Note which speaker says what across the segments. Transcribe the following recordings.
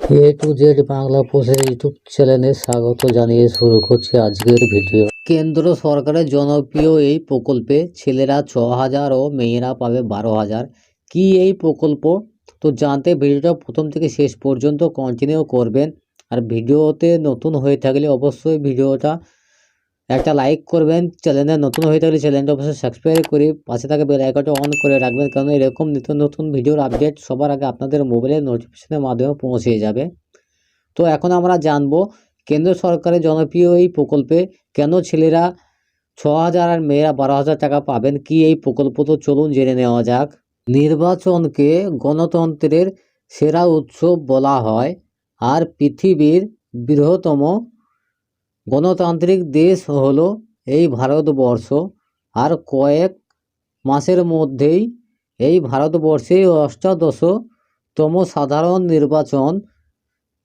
Speaker 1: A to Z Bangla পোষের YouTube চ্যানেলে স্বাগত জানিয়ে শুরু করছি আজকের ভিডিও। কেন্দ্র সরকারের জনপ্রিয় এই প্রকল্পে ছেলেরা ছ হাজার ও মেয়েরা পাবে বারো হাজার। কি এই প্রকল্প? তো জানতে ভিডিওটা প্রথম থেকে শেষ পর্যন্ত কন্টিনিউ করবেন। আর ভিডিওতে নতুন হয়ে থাকলে অবশ্যই ভিডিওটা একটা লাইক করবেন চ্যানেলে নতুন হয়ে থাকলে চ্যানেলটা অবশ্যই সাবস্ক্রাইব করে পাশে থাকা বেল আইকনটা অন করে রাখবেন, কারণ এরকম নিত্য নতুন ভিডিওর আপডেট সবার আগে আপনাদের মোবাইলে নোটিফিকেশনের মাধ্যমে পৌঁছে যাবে। তো এখন আমরা জানব, কেন্দ্র সরকারের জনপ্রিয় এই প্রকল্পে কেন ছেলেরা ছ হাজার আর মেয়েরা বারো হাজার টাকা পাবেন? কি এই প্রকল্প? তো চলুন জেনে নেওয়া যাক। নির্বাচনকে গণতন্ত্রের সেরা উৎসব বলা হয়, আর পৃথিবীর বৃহত্তম গণতান্ত্রিক দেশ হলো এই ভারতবর্ষ, আর কয়েক মাসের মধ্যেই এই ভারতবর্ষে অষ্টাদশতম সাধারণ নির্বাচন।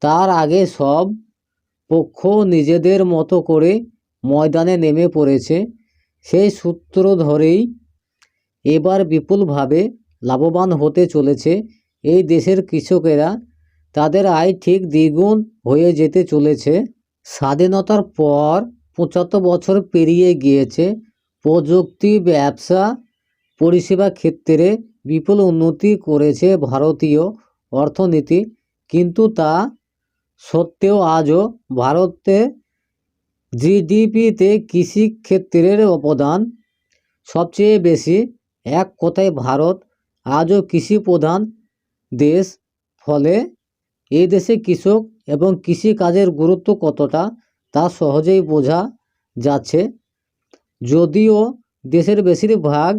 Speaker 1: তার আগে সব পক্ষ নিজেদের মতো করে ময়দানে নেমে পড়েছে। সেই সূত্র ধরেই এবার বিপুলভাবে লাভবান হতে চলেছে এই দেশের কৃষকেরা। তাদের আয় ঠিক দ্বিগুণ হয়ে যেতে চলেছে। স্বাধীনতার পর পঁচাত্তর বছর পেরিয়ে গিয়েছে। প্রযুক্তি, ব্যবসা, পরিষেবা ক্ষেত্রে বিপুল উন্নতি করেছে ভারতীয় অর্থনীতি। কিন্তু তা সত্ত্বেও আজও ভারতে জিডিপিতে কৃষি ক্ষেত্রের অবদান সবচেয়ে বেশি। এক কথায় ভারত আজও কৃষি প্রধান দেশ। ফলে এই দেশে কৃষক এবং কৃষিকাজের গুরুত্ব কতটা তা সহজেই বোঝা যাচ্ছে। যদিও দেশের বেশিরভাগ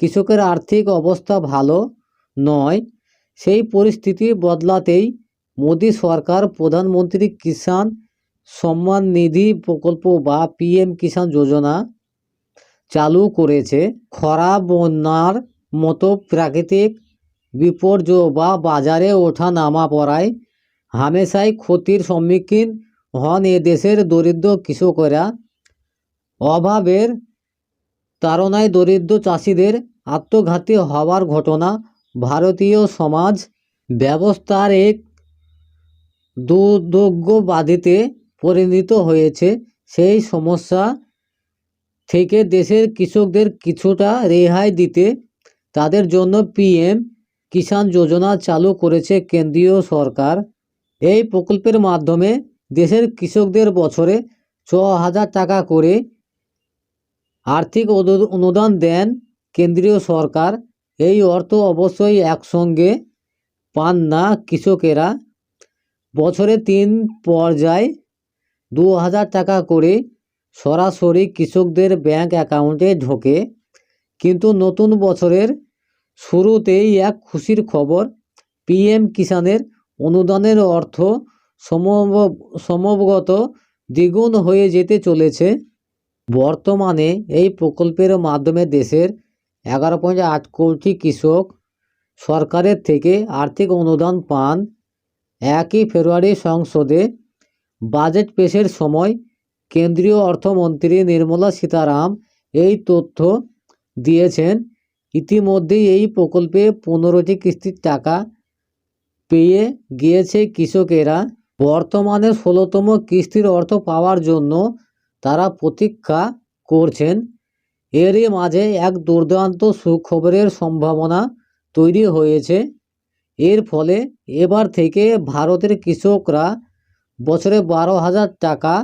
Speaker 1: কৃষকের আর্থিক অবস্থা ভালো নয়, সেই পরিস্থিতি বদলাতেই মোদী সরকার প্রধানমন্ত্রী কিষাণ সম্মান নিধি প্রকল্প বা পিএম কিষাণ যোজনা চালু করেছে। খরা, বন্যার মতো প্রাকৃতিক বিপর্যয় বা বাজারে ওঠা নামা পড়ায় হামেশাই ক্ষতির সম্মুখীন হন এ দেশের দরিদ্র কৃষকেরা। অভাবের তাড়নায় দরিদ্র চাষিদের আত্মঘাতী হওয়ার ঘটনা ভারতীয় সমাজ ব্যবস্থার এক দুর্যোগ্যবাদীতে পরিণত হয়েছে। সেই সমস্যা থেকে দেশের কৃষকদের কিছুটা রেহাই দিতে তাদের জন্য পিএম কিষাণ যোজনা চালু করেছে কেন্দ্রীয় সরকার। এই প্রকল্পের মাধ্যমে দেশের কৃষকদের বছরে ছ হাজার টাকা করে আর্থিক অনুদান দেন কেন্দ্রীয় সরকার। এই অর্থ অবশ্যই একসঙ্গে পান না কৃষকেরা। বছরে তিন পর্যায়ে দু হাজার টাকা করে সরাসরি কৃষকদের ব্যাংক অ্যাকাউন্টে ঢোকে। কিন্তু নতুন বছরের শুরুতেই এক খুশির খবর, পিএম কিষাণের অনুদানের অর্থ সম্ভব সম্ভবগত দ্বিগুণ হয়ে যেতে চলেছে। বর্তমানে এই প্রকল্পের মাধ্যমে দেশের এগারো পয়েন্ট আট কোটি কৃষক সরকারের থেকে আর্থিক অনুদান পান। একই ফেব্রুয়ারি সংসদে বাজেট পেশের সময় কেন্দ্রীয় অর্থমন্ত্রী নির্মলা সীতারাম এই তথ্য দিয়েছেন। ইতিমধ্যেই এই প্রকল্পে পনেরোটি কিস্তির টাকা পেয়ে গিয়েছে কৃষকেরা। বর্তমানে ষোলোতম কিস্তির অর্থ পাওয়ার জন্য তারা প্রতীক্ষা করছেন। এরই মাঝে এক দুর্দান্ত সুখবরের সম্ভাবনা তৈরি হয়েছে। এর ফলে এবার থেকে ভারতের কৃষকরা বছরে বারো হাজার টাকা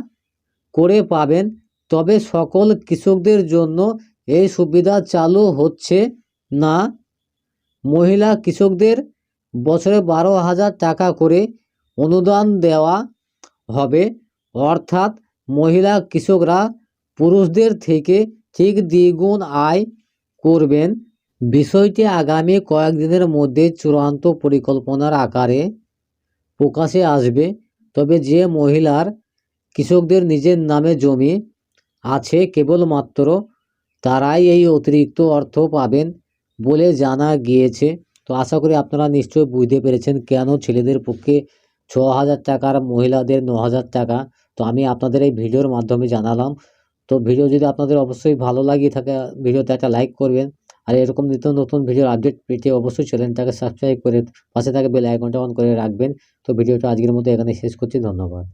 Speaker 1: করে পাবেন। তবে সকল কৃষকদের জন্য এই সুবিধা চালু হচ্ছে না। মহিলা কৃষকদের বছরে বারো হাজার টাকা করে অনুদান দেওয়া হবে। অর্থাৎ মহিলা কৃষকরা পুরুষদের থেকে ঠিক দ্বিগুণ আয় করবেন। বিষয়টি আগামী কয়েকদিনের মধ্যে চূড়ান্ত পরিকল্পনার আকারে প্রকাশে আসবে। তবে যে মহিলার কৃষকদের নিজের নামে জমি আছে কেবলমাত্র তারাই এই অতিরিক্ত অর্থ পাবেন বলে জানা গিয়েছে। তো আশা করি আপনারা নিশ্চয়ই বুঝতে পেরেছেন কেন ছেলেদের পক্ষে ছ হাজার টাকার মহিলাদের ন হাজার টাকা। তো আমি আপনাদের এই ভিডিওর মাধ্যমে জানালাম। তো ভিডিও যদি আপনাদের অবশ্যই ভালো লাগিয়ে থাকে, ভিডিওতে একটা লাইক করবেন। আর এরকম নিত্য নতুন ভিডিওর আপডেট পেতে অবশ্যই চ্যানেলটাকে সাবস্ক্রাইব করে পাশে থাকা বেল আইকনটা অন করে রাখবেন। তো ভিডিওটা আজকের মতো এখানে শেষ করছি। ধন্যবাদ।